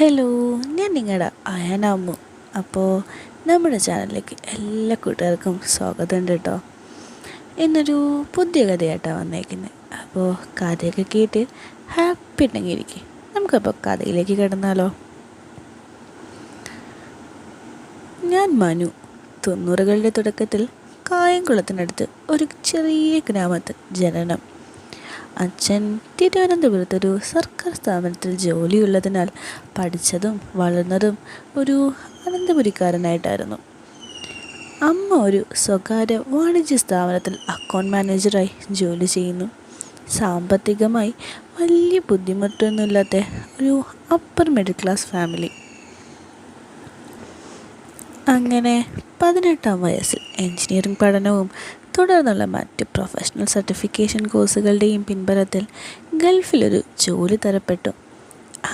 Hello ഞാൻ നിങ്ങളുടെ അയനാമു. അപ്പോൾ നമ്മുടെ ചാനലിലേക്ക് എല്ലാ കൂട്ടുകാർക്കും സ്വാഗതമുണ്ട് കേട്ടോ ഇന്നൊരു പുതിയ കഥയായിട്ടാണ് വന്നേക്കുന്നത് അപ്പോൾ കഥയൊക്കെ കേട്ട് ഹാപ്പി ഉണ്ടെങ്കിൽ ഇരിക്കും. നമുക്കപ്പോൾ കഥയിലേക്ക് കിടന്നാലോ. ഞാൻ മനു. തൊണ്ണൂറുകളുടെ തുടക്കത്തിൽ കായംകുളത്തിനടുത്ത് ഒരു ചെറിയ ഗ്രാമത്തിൽ ജനനം. അച്ഛൻ തിരുവനന്തപുരത്തൊരു സർക്കാർ സ്ഥാപനത്തിൽ ജോലിയുള്ളതിനാൽ പഠിച്ചതും വളർന്നതും ഒരു അനന്തപുരിക്കാരനായിട്ടായിരുന്നു. അമ്മ ഒരു സ്വകാര്യ വാണിജ്യ സ്ഥാപനത്തിൽ അക്കൗണ്ട് മാനേജറായി ജോലി ചെയ്യുന്നു. സാമ്പത്തികമായി വലിയ ബുദ്ധിമുട്ടൊന്നുമില്ലാത്ത ഒരു അപ്പർ മിഡിൽ ക്ലാസ് ഫാമിലി അങ്ങനെ പതിനെട്ടാം വയസ്സിൽ എൻജിനീയറിംഗ് പഠനവും തുടർന്നുള്ള മറ്റ് പ്രൊഫഷണൽ സർട്ടിഫിക്കേഷൻ കോഴ്സുകളുടെയും പിൻബലത്തിൽ ഗൾഫിലൊരു ജോലി തരപ്പെട്ടു.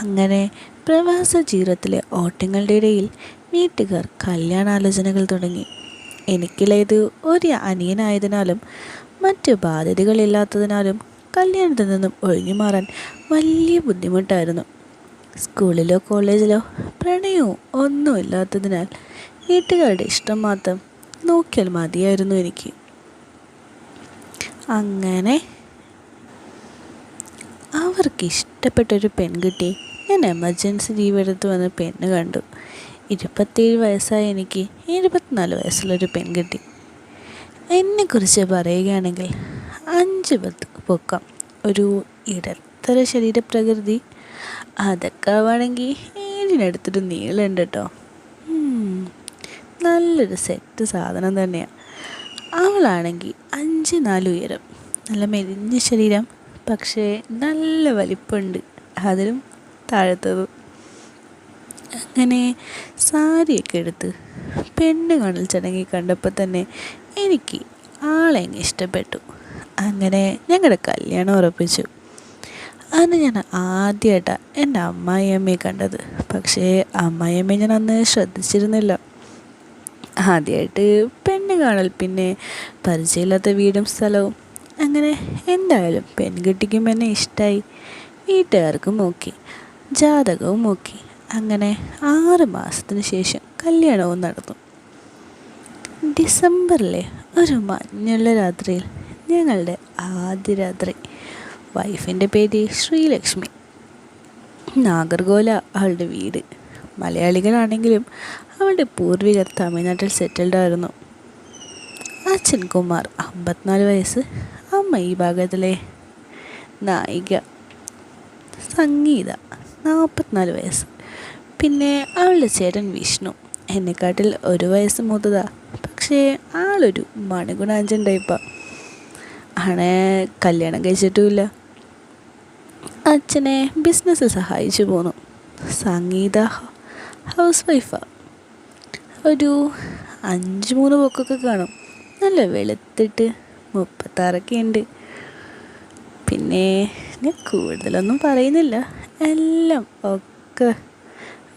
അങ്ങനെ പ്രവാസ ജീവിതത്തിലെ ഓട്ടങ്ങളുടെ ഇടയിൽ വീട്ടുകാർ കല്യാണാലോചനകൾ തുടങ്ങി. എനിക്കിലേത് ഒരു അനിയനായതിനാലും മറ്റ് ബാധ്യതകളില്ലാത്തതിനാലും കല്യാണത്തിൽ നിന്നും ഒഴിഞ്ഞു മാറാൻ വലിയ ബുദ്ധിമുട്ടായിരുന്നു. സ്കൂളിലോ കോളേജിലോ പ്രണയവും ഒന്നുമില്ലാത്തതിനാൽ വീട്ടുകാരുടെ ഇഷ്ടം മാത്രം നോക്കിയാൽ മതിയായിരുന്നു എനിക്ക്. അങ്ങനെ അവർക്ക് ഇഷ്ടപ്പെട്ടൊരു പെൺകുട്ടിയെ ഞാൻ എമർജൻസി ലീവെടുത്ത് വന്ന് പെണ്ണ് കണ്ടു. ഇരുപത്തേഴ് വയസ്സായ എനിക്ക് എഴുപത്തിനാല് വയസ്സുള്ളൊരു പെൺകുട്ടി. എന്നെക്കുറിച്ച് പറയുകയാണെങ്കിൽ അഞ്ച് പത്ത് പൊക്കം. ഒരു ഇടത്തര ശരീരപ്രകൃതി അതൊക്കെ ആവുകയാണെങ്കിൽ ഏഴിനടുത്തൊരു നീളുണ്ട് കേട്ടോ. നല്ലൊരു സെറ്റ് സാധനം തന്നെയാണ് അവളാണെങ്കിൽ അഞ്ച് നാല് ഉയരം. നല്ല മെലിഞ്ഞ ശരീരം പക്ഷേ നല്ല വലിപ്പമുണ്ട് അതിലും താഴത്തതും. അങ്ങനെ സാരിയൊക്കെ എടുത്ത് പെണ്ണ് കാണൽ ചടങ്ങി കണ്ടപ്പോൾ തന്നെ എനിക്ക് ആളെ അങ്ങ് ഇഷ്ടപ്പെട്ടു. അങ്ങനെ ഞങ്ങളുടെ കല്യാണം ഉറപ്പിച്ചു. അന്ന് ഞാൻ ആദ്യമായിട്ടാണ് എന്റെ അമ്മായിയമ്മയെ കണ്ടത്. പക്ഷേ അമ്മായിയമ്മയെ ഞാൻ അന്ന് ശ്രദ്ധിച്ചിരുന്നില്ല. ആദ്യമായിട്ട് പെണ്ണ് കാണൽ പിന്നെ പരിചയമില്ലാത്ത വീടും സ്ഥലവും. അങ്ങനെ എന്തായാലും പെൺകുട്ടിക്കും എന്നെ ഇഷ്ടമായി വീട്ടുകാർക്കും നോക്കി ജാതകവും നോക്കി അങ്ങനെ ആറ് മാസത്തിന് ശേഷം കല്യാണവും നടന്നു. ഡിസംബറിലെ ഒരു മഞ്ഞുള്ള രാത്രിയിൽ ഞങ്ങളുടെ ആദ്യ രാത്രി. വൈഫിന്റെ പേര് ശ്രീലക്ഷ്മി. നാഗർകോല അവളുടെ വീട്. മലയാളികളാണെങ്കിലും അവളുടെ പൂർവികർ തമിഴ്നാട്ടിൽ സെറ്റിൽഡ് ആയിരുന്നു. അച്ഛൻ കുമാർ അമ്പത്തിനാല് വയസ്സ് അമ്മ ഈ ഭാഗത്തിലെ നായിക. സംഗീത നാൽപ്പത്തിനാല് വയസ്സ്. പിന്നെ അവളുടെ ചേട്ടൻ വിഷ്ണു. എന്നെക്കാട്ടിൽ ഒരു വയസ്സ് മൂത്തതാ. പക്ഷേ ആളൊരു മണിഗുണാഞ്ചൻ ടൈപ്പാ ആണ് കല്യാണം കഴിച്ചിട്ടുമില്ല. അച്ഛനെ ബിസിനസ് സഹായിച്ചു പോന്നു. സംഗീത ഹൗസ് വൈഫാണ് ഒരു അഞ്ച് മൂന്ന് പൊക്കൊക്കെ കാണും. നല്ല വെളുത്തിട്ട് മുപ്പത്താറൊക്കെ ഉണ്ട് പിന്നെ ഞാൻ കൂടുതലൊന്നും പറയുന്നില്ല. എല്ലാം ഒക്കെ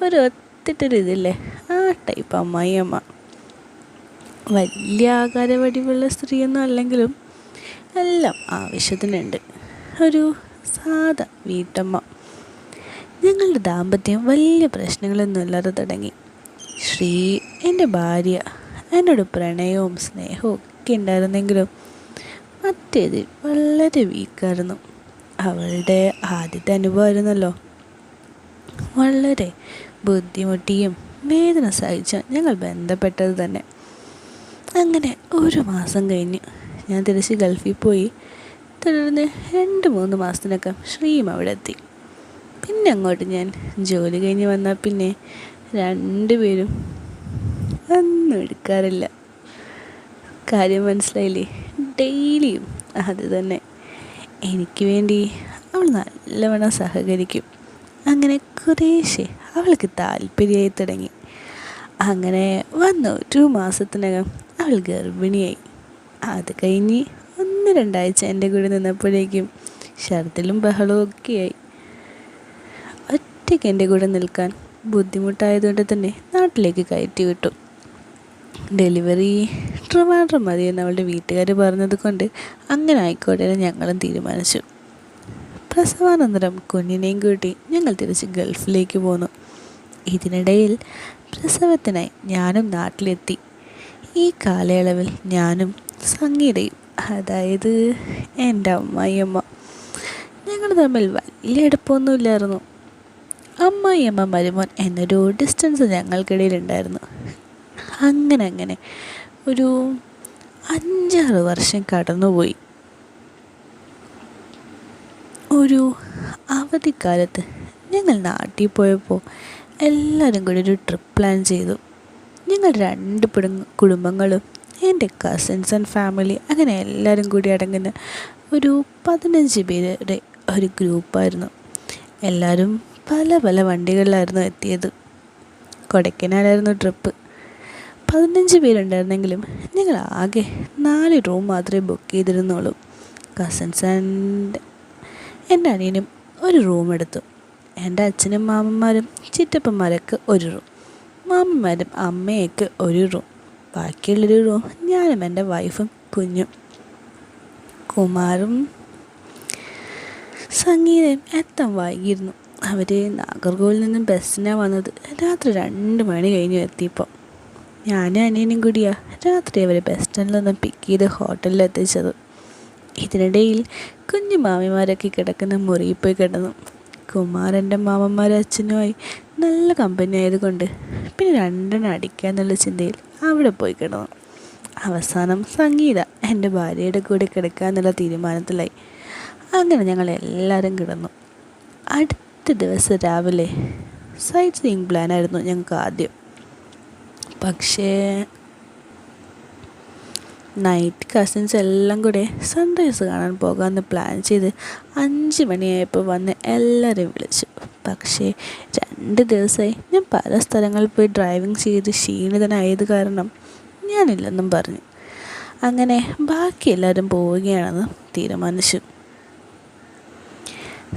ഒരു ഒത്തിട്ടൊരു ഇതില്ലേ? ആ ടൈപ്പ് അമ്മായി അമ്മ വലിയ ആകാരവടിവുള്ള സ്ത്രീയൊന്നും അല്ലെങ്കിലും എല്ലാം ആവശ്യത്തിനുണ്ട്. ഒരു സാധാ വീട്ടമ്മ. ഞങ്ങളുടെ ദാമ്പത്യം വലിയ പ്രശ്നങ്ങളൊന്നും ഇല്ലാതെ തുടങ്ങി. ശ്രീ എന്റെ ഭാര്യ എന്നോട് പ്രണയവും സ്നേഹവും ഒക്കെ ഉണ്ടായിരുന്നെങ്കിലും മറ്റേതിൽ വളരെ വീക്കായിരുന്നു അവളുടെ ആദ്യത്തെ അനുഭവമായിരുന്നല്ലോ വളരെ ബുദ്ധിമുട്ടിയും വേദന സഹിച്ച ഞങ്ങൾ ബന്ധപ്പെട്ടത് തന്നെ. അങ്ങനെ ഒരു മാസം കഴിഞ്ഞ് ഞാൻ തിരിച്ച് ഗൾഫിൽ പോയി. തുടർന്ന് രണ്ട് മൂന്ന് മാസത്തിനൊക്കെ ശ്രീം അവിടെ എത്തി. പിന്നെ അങ്ങോട്ട് ഞാൻ ജോലി കഴിഞ്ഞ് വന്നാൽ പിന്നെ രണ്ടുപേരും ഒന്നും എടുക്കാറില്ല. കാര്യം മനസ്സിലായില്ലേ? ഡെയിലിയും അത് തന്നെ. എനിക്ക് വേണ്ടി അവൾ നല്ലവണ്ണം സഹകരിക്കും. അങ്ങനെ കുറേശ്ശെ അവൾക്ക് താല്പര്യമായി തുടങ്ങി. അങ്ങനെ വന്നു ഒരു മാസത്തിനകം അവൾ ഗർഭിണിയായി. അത് കഴിഞ്ഞ് ഒന്ന് രണ്ടാഴ്ച എന്റെ കൂടെ നിന്നപ്പോഴേക്കും ഷർദിലും ബഹളവും ഒക്കെയായി. ഒറ്റയ്ക്ക് എന്റെ കൂടെ നിൽക്കാൻ ബുദ്ധിമുട്ടായതുകൊണ്ട് തന്നെ നാട്ടിലേക്ക് കയറ്റി വിട്ടു. ഡെലിവറി ട്രിവാൻഡ്രം മതിയെന്ന് അവളുടെ വീട്ടുകാർ പറഞ്ഞത് കൊണ്ട് അങ്ങനെ ആയിക്കോട്ടെ എന്ന് ഞങ്ങളും തീരുമാനിച്ചു. പ്രസവാനന്തരം കുഞ്ഞിനെയും കൂട്ടി ഞങ്ങൾ തിരിച്ച് ഗൾഫിലേക്ക് പോന്നു. ഇതിനിടയിൽ പ്രസവത്തിനായി ഞാനും നാട്ടിലെത്തി. ഈ കാലയളവിൽ ഞാനും സംഗീതയും അതായത് എന്റെ അമ്മായിയമ്മ ഞങ്ങൾ തമ്മിൽ വലിയ എടുപ്പൊന്നുമില്ലായിരുന്നു അമ്മായിയമ്മ മരുമോൻ എന്നൊരു ഡിസ്റ്റൻസ് ഞങ്ങൾക്കിടയിലുണ്ടായിരുന്നു. അങ്ങനെ അങ്ങനെ. ഒരു അഞ്ചാറ് വർഷം കടന്നുപോയി. ഒരു അവധിക്കാലത്ത് ഞങ്ങൾ നാട്ടിൽ പോയപ്പോൾ എല്ലാവരും കൂടി ഒരു ട്രിപ്പ് പ്ലാൻ ചെയ്തു. ഞങ്ങൾ രണ്ട് കുടുംബങ്ങളും എന്റെ കസിൻസ് ആൻഡ് ഫാമിലി അങ്ങനെ എല്ലാവരും കൂടി അടങ്ങുന്ന ഒരു പതിനഞ്ച് പേരുടെ ഒരു ഗ്രൂപ്പായിരുന്നു എല്ലാവരും പല പല വണ്ടികളിലായിരുന്നു എത്തിയത്. കൊടൈക്കനാലായിരുന്നു ട്രിപ്പ് പതിനഞ്ച് പേരുണ്ടായിരുന്നെങ്കിലും ഞങ്ങൾ ആകെ നാല് റൂം മാത്രമേ ബുക്ക് ചെയ്തിരുന്നുള്ളൂ. കസിൻസ് ആൻഡ് എന്റെ അനിയനും ഒരു റൂം എടുത്തു. എന്റെ അച്ഛനും മാമന്മാരും ചിറ്റപ്പന്മാരൊക്കെ ഒരു റൂം മാമന്മാരും അമ്മയൊക്കെ ഒരു റൂം ബാക്കിയുള്ളൊരു റൂം ഞാനും എന്റെ വൈഫും കുഞ്ഞും. കുമാറും സംഗീതയും എത്താൻ വൈകിയിരുന്നു. അവർ നാഗർകോവിൽ നിന്നും ബസ്സിനാണ് വന്നത് രാത്രി രണ്ട് മണി കഴിഞ്ഞ് എത്തിയപ്പോൾ. ഞാനും അനിയനും കൂടിയാ രാത്രി അവർ ബസ് സ്റ്റാൻഡിൽ നിന്ന് പിക്ക് ചെയ്ത് ഹോട്ടലിൽ എത്തിച്ചത്. ഇതിനിടയിൽ കുഞ്ഞു മാമിമാരൊക്കെ കിടക്കുന്ന മുറിയിൽ പോയി കിടന്നു. കുമാരന്റെ മാമന്മാരും അച്ഛനുമായി നല്ല കമ്പനി ആയതുകൊണ്ട് പിന്നെ രണ്ടെണ്ണം അടിക്കാന്നുള്ള ചിന്തയിൽ അവിടെ പോയി കിടന്നു. അവസാനം സംഗീത എന്റെ ഭാര്യയുടെ കൂടെ കിടക്കാന്നുള്ള തീരുമാനത്തിലായി. അങ്ങനെ ഞങ്ങൾ എല്ലാവരും കിടന്നു. അടുത്ത ദിവസം രാവിലെ സൈറ്റ് സീയിങ് പ്ലാനായിരുന്നു ഞങ്ങൾക്ക് ആദ്യം. പക്ഷേ നൈറ്റ് കസിൻസ് എല്ലാം കൂടെ സൺറൈസ് കാണാൻ പോകാമെന്ന് പ്ലാൻ ചെയ്ത് അഞ്ച് മണിയായപ്പോൾ വന്ന് എല്ലാവരെയും വിളിച്ചു. പക്ഷേ രണ്ട് ദിവസമായി ഞാൻ പല സ്ഥലങ്ങളിൽ പോയി ഡ്രൈവിംഗ് ചെയ്ത് ക്ഷീണിതനായത് കാരണം ഞാനില്ലെന്നും പറഞ്ഞു. അങ്ങനെ ബാക്കി എല്ലാവരും പോവുകയാണെന്ന് തീരുമാനിച്ചു.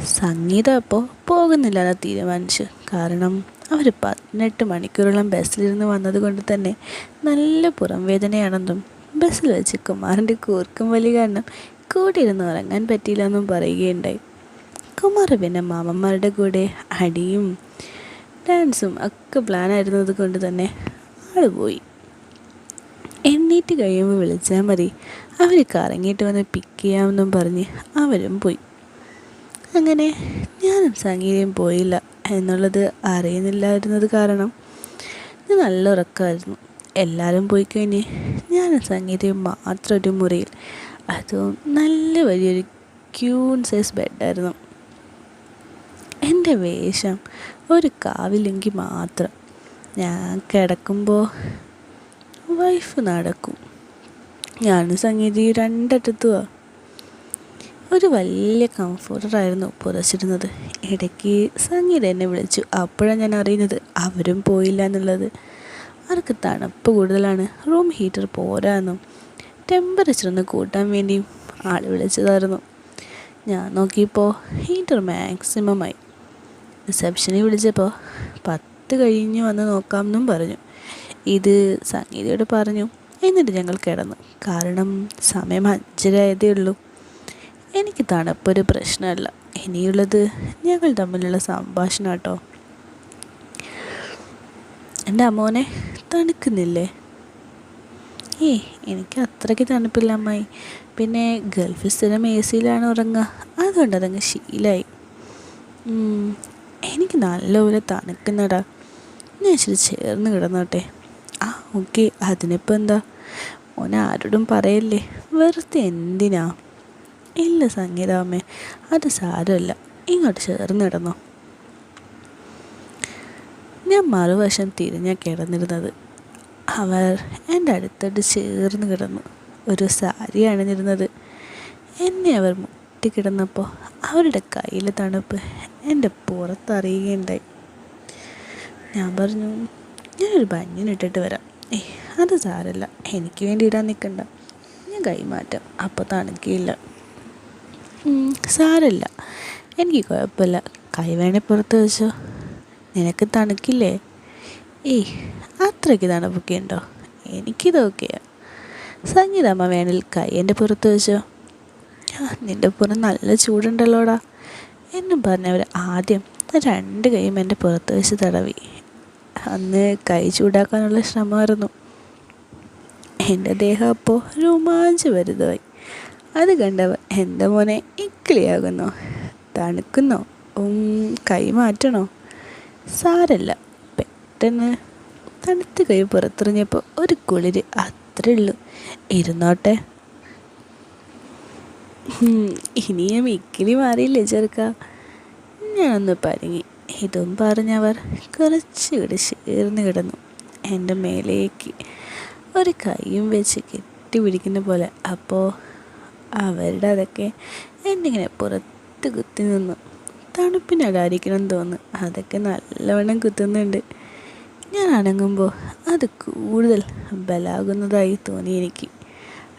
സംഗീതം അപ്പോൾ പോകുന്നില്ലെന്ന് തീരുമാനിച്ചു. കാരണം അവർ പതിനെട്ട് മണിക്കൂറോളം ബസ്സിലിരുന്ന് വന്നതുകൊണ്ട് തന്നെ നല്ല പുറം വേദനയാണെന്നും ബസ്സിൽ വെച്ച് കുമാറിന്റെ കൂർക്കും വലി കാരണം കൂടിയിരുന്ന് ഉറങ്ങാൻ പറ്റിയില്ലെന്നും പറയുകയുണ്ടായി. കുമാർ പിന്നെ മാമന്മാരുടെ കൂടെ അടിയും ഡാൻസും ഒക്കെ പ്ലാൻ ആയിരുന്നത് കൊണ്ട് തന്നെ ആൾ പോയി. എണ്ണീറ്റ് കഴിയുമ്പോൾ വിളിച്ചാൽ മതി. അവർ കറങ്ങിയിട്ട് വന്ന് പിക്ക് ചെയ്യാമെന്നും പറഞ്ഞ് അവരും പോയി. അങ്ങനെ ഞാനും സംഗീതം പോയില്ല എന്നുള്ളത് അറിയുന്നില്ലായിരുന്നത് കാരണം ഞാൻ നല്ല ഉറക്കമായിരുന്നു. എല്ലാവരും പോയി കഴിഞ്ഞ് ഞാനും സംഗീതയും മാത്രം ഒരു മുറിയിൽ. അതും നല്ല വലിയൊരു ക്യൂൺ സൈസ് ബെഡായിരുന്നു. എന്റെ വേഷം ഒരു കാവിലെങ്കിൽ മാത്രം. ഞാൻ കിടക്കുമ്പോൾ വൈഫ് നടക്കും. ഞാനും സംഗീതയും രണ്ടറ്റത്തുവാ. ഒരു വലിയ കംഫോർട്ടറായിരുന്നു പുറച്ചിരുന്നത് ഇടയ്ക്ക് സംഗീത എന്നെ വിളിച്ചു. അപ്പോഴാണ് ഞാൻ അറിയുന്നത് അവരും പോയില്ല എന്നുള്ളത്. അവർക്ക് തണുപ്പ് കൂടുതലാണ്? Room heater പോരാന്നും? ടെമ്പറേച്ചർ ഒന്ന് കൂട്ടാൻ വേണ്ടിയും ആൾ വിളിച്ചതായിരുന്നു. ഞാൻ നോക്കിയപ്പോൾ ഹീറ്റർ മാക്സിമം ആയി. റിസപ്ഷനിൽ വിളിച്ചപ്പോൾ പത്ത് കഴിഞ്ഞ് വന്ന് നോക്കാമെന്നും പറഞ്ഞു. ഇത് സംഗീതയോട് പറഞ്ഞു. എന്നിട്ട് ഞങ്ങൾ കിടന്നു. കാരണം സമയം അഞ്ചരായതേ ഉള്ളൂ. എനിക്ക് തണുപ്പൊരു പ്രശ്നമല്ല. ഇനിയുള്ളത് ഞങ്ങൾ തമ്മിലുള്ള സംഭാഷണം കേട്ടോ എന്റെ അമ്മോനെ തണുക്കുന്നില്ലേ? ഏയ് എനിക്ക് അത്രയ്ക്ക് തണുപ്പില്ല അമ്മായി പിന്നെ ഗൾഫിൽ സ്ഥിരം എ സിയിലാണ് ഉറങ്ങുക. അതുകൊണ്ട് അതങ്ങ് ശീലായി എനിക്ക് നല്ലപോലെ തണുക്കുന്നടാ. ഞാൻ ഇച്ചിരി ചേർന്ന് കിടന്നോട്ടെ. ആ ഓക്കെ. അതിനിപ്പോൾ എന്താ? മോനെ ആരോടും പറയല്ലേ? വെറുതെ എന്തിനാ? ഇല്ല സംഗീതാമ്മേ അത് സാരമില്ല. ഇങ്ങോട്ട് ചേർന്നിടുന്നു ഞാൻ മറുവശം തിരിഞ്ഞ കിടന്നിരുന്നത്. അവർ എന്റെ അടുത്തോട്ട് ചേർന്ന് കിടന്നു. ഒരു സാരി അണിഞ്ഞിരുന്നത്. എന്നെ അവർ മുട്ടിക്കിടന്നപ്പോൾ അവരുടെ കയ്യിലെ തണുപ്പ് എന്റെ പുറത്തറിയുകയുണ്ടായി. ഞാൻ പറഞ്ഞു ഞാനൊരു ബഞ്ഞിനിട്ടിട്ട് വരാം. ഏയ് അത് സാരല്ല എനിക്ക് വേണ്ടി ഇടാൻ നിൽക്കണ്ട. ഞാൻ കൈമാറ്റാം. അപ്പോൾ തണുക്കില്ല സാരല്ല. എനിക്ക് കുഴപ്പമില്ല. കൈ പുറത്ത് വെച്ചോ. നിനക്ക് തണുക്കില്ലേ? ഏയ് അത്രയ്ക്ക് തണുപ്പൊക്കെ ഉണ്ടോ? എനിക്കിതൊക്കെയാണ് സംഗീതമ്മ വേണിൽ കൈ എന്റെ പുറത്ത് വെച്ചോ. നിന്റെ പുറം നല്ല ചൂടുണ്ടല്ലോടാ. എന്നും പറഞ്ഞവർ ആദ്യം രണ്ട് കൈയും എന്റെ പുറത്ത് വെച്ച് തടവി. അന്ന് കൈ ചൂടാക്കാനുള്ള ശ്രമമായിരുന്നു. എന്റെ ദേഹം അപ്പോൾ രോമാഞ്ചഭരിതമായി അത് കണ്ടവർ എന്റെ മോനെ ഇക്കിളിയാകുന്നു? തണുക്കുന്നോ? കൈ മാറ്റണോ? സാരല്ല പെട്ടെന്ന് തണുത്ത് കൈ പുറത്തെറിഞ്ഞപ്പോൾ ഒരു കുളിര് അത്രേ ഉള്ളൂ. ഇരുന്നോട്ടെ. ഇനിയും ഇക്കിളി മാറിയില്ലേ ചെറുക്ക? ഞാനൊന്ന് പരങ്ങി. ഇതും പറഞ്ഞവർ കുറച്ചുകൂടി ചേർന്ന് കിടന്നു. എന്റെ മേലേക്ക് ഒരു കൈയും വെച്ച് കെട്ടിപ്പിടിക്കുന്ന പോലെ അപ്പോൾ അവരുടെ അതൊക്കെ എന്നിങ്ങനെ പുറത്ത് കുത്തി നിന്നു. തണുപ്പിനടായിരിക്കണം തോന്നുന്നു അതൊക്കെ നല്ലവണ്ണം കുത്തുന്നുണ്ട്. ഞാൻ അനങ്ങുമ്പോൾ അത് കൂടുതൽ ബലാകുന്നതായി തോന്നി എനിക്ക്.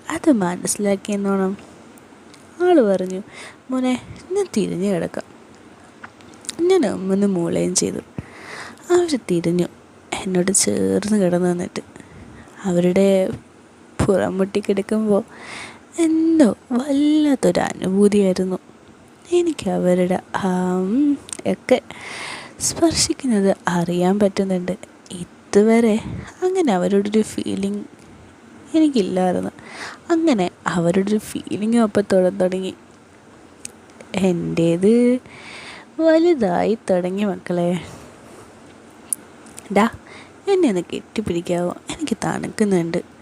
അത് മനസ്സിലാക്കിയെന്നോണം. ആൾ പറഞ്ഞു മോനെ ഞാൻ തിരിഞ്ഞു കിടക്കാം. ഞാൻ അമ്മന്ന് മൂളയും ചെയ്തു. അവർ തിരിഞ്ഞു. എന്നോട് ചേർന്ന് കിടന്നു നിന്നിട്ട്. അവരുടെ പുറം കിടക്കുമ്പോൾ എന്തോ വല്ലാത്തൊരു അനുഭൂതിയായിരുന്നു. എനിക്ക് അവരുടെ ഒക്കെ സ്പർശിക്കുന്നത് അറിയാൻ പറ്റുന്നുണ്ട്. ഇതുവരെ അങ്ങനെ അവരോടൊരു ഫീലിംഗ് എനിക്കില്ലായിരുന്നു. അങ്ങനെ അവരുടെ ഒരു ഫീലിംഗ് അപ്പം തുടങ്ങി. എന്റേത് വലുതായി തുടങ്ങി മക്കളെ. ഡാ എന്നെ ഒന്ന് കെട്ടിപ്പിടിക്കാവോ? എനിക്ക് തണുക്കുന്നുണ്ട്.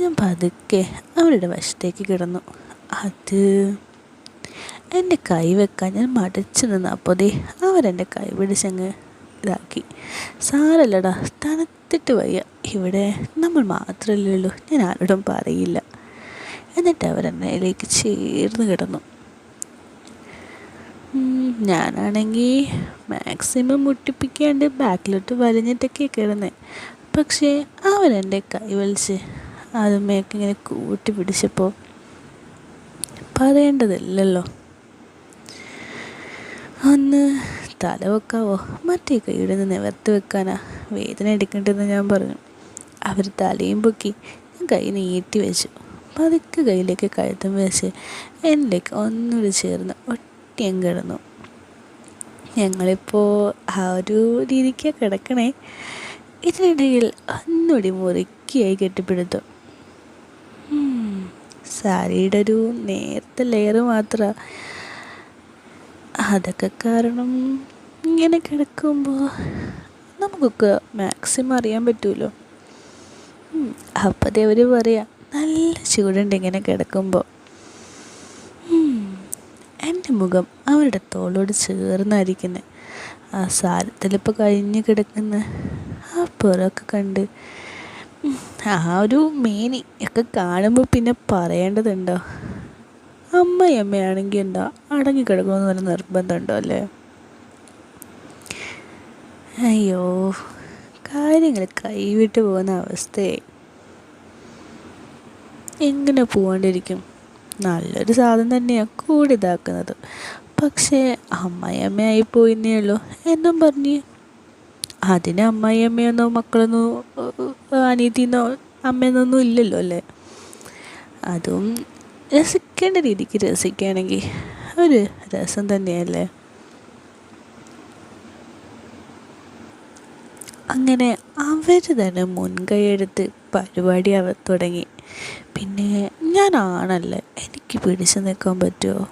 ഞാൻ പതുക്കെ അവരുടെ വശത്തേക്ക് കിടന്നു. അത് എന്റെ കൈ വെക്കാൻ ഞാൻ മടച്ചു ദേ അവരെന്റെ കൈ പിടിച്ചങ്ങ് ഇതാക്കി. സാരല്ലടാ തണുത്തിട്ട് വയ്യ. ഇവിടെ നമ്മൾ മാത്രമല്ലേ ഉള്ളൂ. ഞാൻ ആരോടും പറയില്ല. എന്നിട്ട് അവരെന്നയിലേക്ക് ചേർന്ന് കിടന്നു. ഞാനാണെങ്കിൽ മാക്സിമം മുട്ടിപ്പിക്കാണ്ട് ബാക്കിലോട്ട് വലിഞ്ഞിട്ടൊക്കെ കിടന്നേ. പക്ഷേ അവരെന്റെ കൈ വലിച്ച് അതുമേക്ക് ഇങ്ങനെ കൂട്ടി പിടിച്ചപ്പോൾ പറയേണ്ടതില്ലല്ലോ. അന്ന് തല വെക്കാവോ മറ്റേ കൈയുടെ നിന്ന് നിവർത്തി വെക്കാനാ വേദന എടുക്കേണ്ടതെന്ന് ഞാൻ പറഞ്ഞു. അവർ തലയും പൊക്കി ഞാൻ കൈ നീട്ടി വെച്ചു. പതുക്കെ കയ്യിലേക്ക് കഴുത്തും വെച്ച് എന്നിലേക്ക് ഒന്നുകൂടി ചേർന്ന് ഒട്ടിയം കിടന്നു. ഞങ്ങളിപ്പോൾ ആ ഒരു രീതിക്കാണ് കിടക്കണേ. ഇതിനിടയിൽ ഒന്നുകൂടി മുറുക്കിയായി കെട്ടിപ്പിടുത്തു. സാരിയുടെ ഒരു നേരത്തെ ലെയർ മാത്രമാണ് അതൊക്കെ കാരണം ഇങ്ങനെ കിടക്കുമ്പോൾ നമുക്കൊക്കെ മാക്സിമം അറിയാൻ പറ്റുമല്ലോ അപ്പം അവർ പറയാ നല്ല ചൂടുണ്ട് ഇങ്ങനെ കിടക്കുമ്പോൾ എന്റെ മുഖം അവരുടെ തോളോട് ചേർന്നായിരിക്കുന്നത് ആ സാരത്തിലിപ്പോൾ കഴിഞ്ഞ് കിടക്കുന്ന. ആ പുറമൊക്കെ കണ്ട് ആ ഒരു മേനി ഒക്കെ കാണുമ്പോൾ പിന്നെ പറയേണ്ടതുണ്ടോ? അമ്മയമ്മയാണെങ്കിൽ എന്താ അടങ്ങി കിടക്കണമെന്ന് പറഞ്ഞ നിർബന്ധമുണ്ടോ അല്ലേ? അയ്യോ കാര്യങ്ങൾ കൈവിട്ട് പോകുന്ന അവസ്ഥയെ. എങ്ങനെ പോകാണ്ടിരിക്കും നല്ലൊരു സാധനം തന്നെയാണ് കൂടി ഇതാക്കുന്നത് പക്ഷേ അമ്മയമ്മയായി പോയിന്നേ ഉള്ളൂ. എന്നും പറഞ്ഞ് അതിന് അമ്മായിയമ്മയെന്നോ മക്കളെന്നോ അനീതിന്നോ അമ്മയെന്നൊന്നും ഇല്ലല്ലോ അല്ലേ? അതും രസിക്കേണ്ട രീതിക്ക് രസിക്കുകയാണെങ്കിൽ ഒരു രസം തന്നെയല്ലേ? അങ്ങനെ അവർ തന്നെ മുൻകൈയെടുത്ത് പരിപാടി അവ തുടങ്ങി. പിന്നെ ഞാനാണല്ലേ എനിക്ക് പിടിച്ചു നിൽക്കാൻ പറ്റുമോ?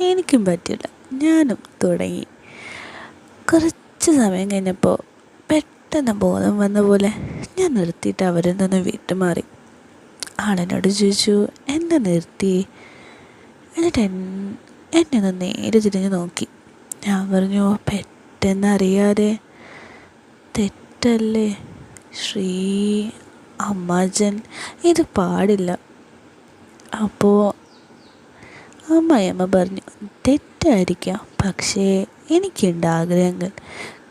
എനിക്കും പറ്റില്ല ഞാനും തുടങ്ങി. കുറച്ച് സമയം കഴിഞ്ഞപ്പോൾ പെട്ടെന്ന് ബോധം വന്ന പോലെ ഞാൻ നിർത്തിയിട്ട് അവരിൽ നിന്ന് വിട്ടുമാറി. ആളെന്നോട് ചോദിച്ചു എന്നെ നിർത്തി? എന്നിട്ട് എന്നെ ഒന്ന് നേരെ തിരിഞ്ഞ് നോക്കി. ഞാൻ പറഞ്ഞു പെട്ടെന്നറിയാതെ തെറ്റല്ലേ? ശ്രീ അമ്മാജൻ ഇത് പാടില്ല. അപ്പോൾ അമ്മയമ്മ പറഞ്ഞു തെറ്റായിരിക്കാം. പക്ഷേ എനിക്കുണ്ട് ആഗ്രഹങ്ങൾ.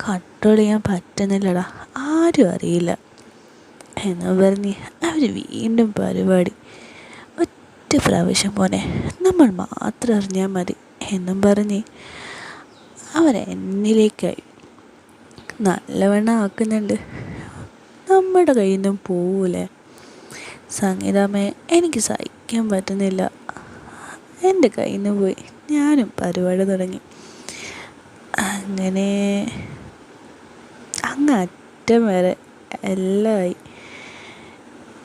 കൺട്രോൾ ചെയ്യാൻ പറ്റുന്നില്ലടാ. ആരും അറിയില്ല. എന്ന് പറഞ്ഞ് അവർ വീണ്ടും പരിപാടി. ഒറ്റ പ്രാവശ്യം പോലെ നമ്മൾ മാത്രം അറിഞ്ഞാൽ മതി എന്നും പറഞ്ഞ് അവർ എന്നിലേക്കായി നല്ലവണ്ണം ആക്കുന്നുണ്ട്. നമ്മുടെ കയ്യിൽ നിന്നും പോവൂലേ. സംഗീതമേ എനിക്ക് സഹിക്കാൻ പറ്റുന്നില്ല. എന്റെ കയ്യിൽ നിന്ന് പോയി ഞാനും പരിപാടി തുടങ്ങി. അങ്ങനെ അങ്ങ് അറ്റം വരെ എല്ലാമായി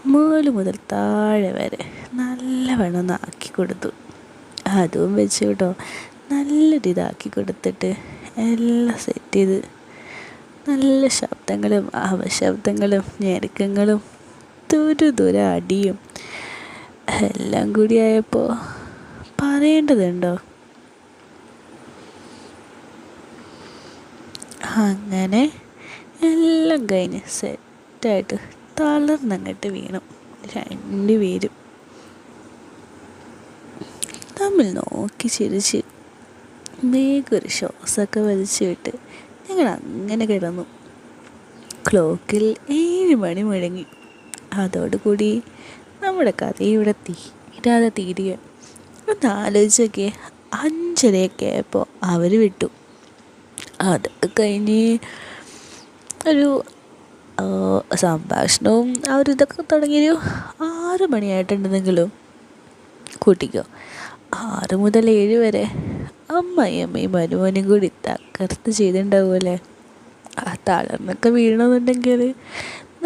മുകൾ മുതൽ താഴെ വരെ നല്ലവണ്ണം ഒന്ന് ആക്കി കൊടുത്തു. അതും വെച്ച് കേട്ടോ. നല്ല ഇതാക്കി കൊടുത്തിട്ട് എല്ലാം സെറ്റ് ചെയ്ത് നല്ല ശബ്ദങ്ങളും അവശബ്ദങ്ങളും ഞെരുക്കങ്ങളും ദൂരെ ദൂരെ അടിയും എല്ലാം കൂടിയായപ്പോൾ പറയേണ്ടതുണ്ടോ? അങ്ങനെ എല്ലാം കഴിഞ്ഞ് സെറ്റായിട്ട് തളർന്നങ്ങോട്ട് വീണു. രണ്ടുപേരും തമ്മിൽ നോക്കി ചിരിച്ച് വേഗം ഒരു ശ്വാസമൊക്കെ വലിച്ചു വിട്ട് ഞങ്ങൾ അങ്ങനെ കിടന്നു. ക്ലോക്കിൽ ഏഴ് മണി മുഴങ്ങി. അതോടുകൂടി നമ്മുടെ കഥ ഇവിടെ തീരാതെ തീരുക ഒന്ന് ആലോചിച്ചൊക്കെ അഞ്ചരയൊക്കെ ആയപ്പോൾ അവർ വിട്ടു. അതൊക്കെ കഴിഞ്ഞ് ഒരു സംഭാഷണവും ആ ഒരു ഇതൊക്കെ തുടങ്ങിയൊരു ആറ് മണിയായിട്ടുണ്ടെന്നെങ്കിലും കൂട്ടിക്കോ. ആറ് മുതൽ ഏഴ് വരെ അമ്മയും മരുമോനും കൂടി തകർത്ത് ചെയ്തിട്ടുണ്ടാവുമല്ലേ ആ തളർന്നൊക്കെ വീഴണമെന്നുണ്ടെങ്കിൽ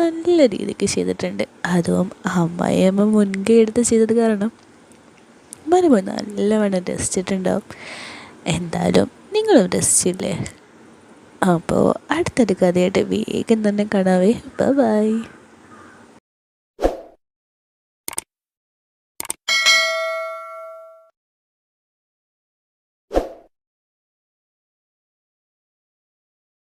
നല്ല രീതിക്ക് ചെയ്തിട്ടുണ്ട്. അതും അമ്മയമ്മ മുൻകൈ എടുത്ത് ചെയ്തത് കാരണം മരുമോൻ നല്ലവണ്ണം രസിച്ചിട്ടുണ്ടാവും. എന്തായാലും നിങ്ങളും രസിച്ചില്ലേ? അപ്പോൾ അടുത്തൊരു കഥയായിട്ട് വേഗം തന്നെ കാണാവേ. ബൈ